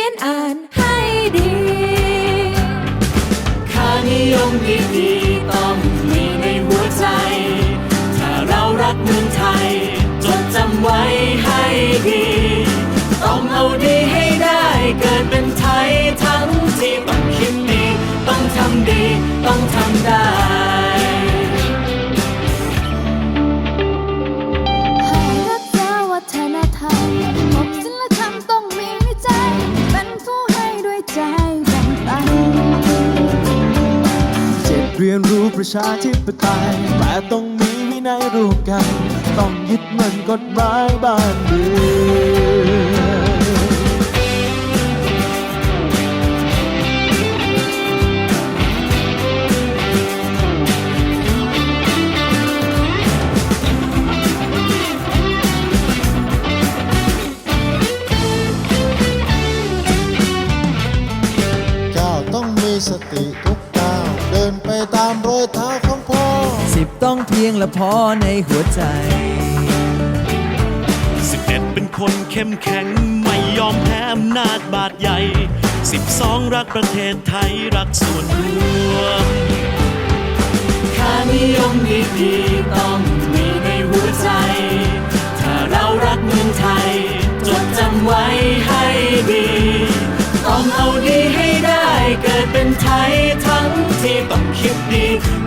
ขียนอ่านให้ดีค่านิยมดีๆต้องมีในหัวใจ ถ้าเรารักเมืองไทย จดจำไว้ให้ดี ต้องเอาดีให้ได้เกิดเป็นไทยทั้งที่ต้องคิดดี ต้องทำดี ต้องทำได้ เรียนรู้ประชาธิปไตยแต่ต้องมีวินัยร่วมกัน ต้องยึดมั่นกฎหมายบ้านเมืองก้าวต้องมีสติ ตามรอยเท้าของพ่อสิบต้องเพียงละพอในหัวใจสิบเอ็ดเป็นคนเข้มแข็ง ไม่ยอมแพ้อำนาจบาดใหญ่สิบสองรักประเทศไทยรักส่วนรวมค่านิยมดีๆ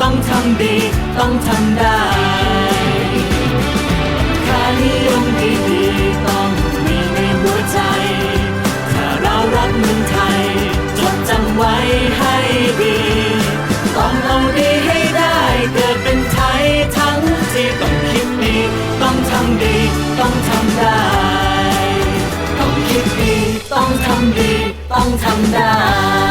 ต้องทำดี ต้องทำได้ค่านิยมดีๆต้องมีในหัวใจ ถ้าเรารักเมืองไทย จดจำไว้ให้ดี ต้องเอาดีให้ได้เกิดเป็นไทยทั้งที่ต้องคิดดี ต้องทำดี ต้องทำได้ ต้องคิดดี ต้องทำดี ต้องทำได้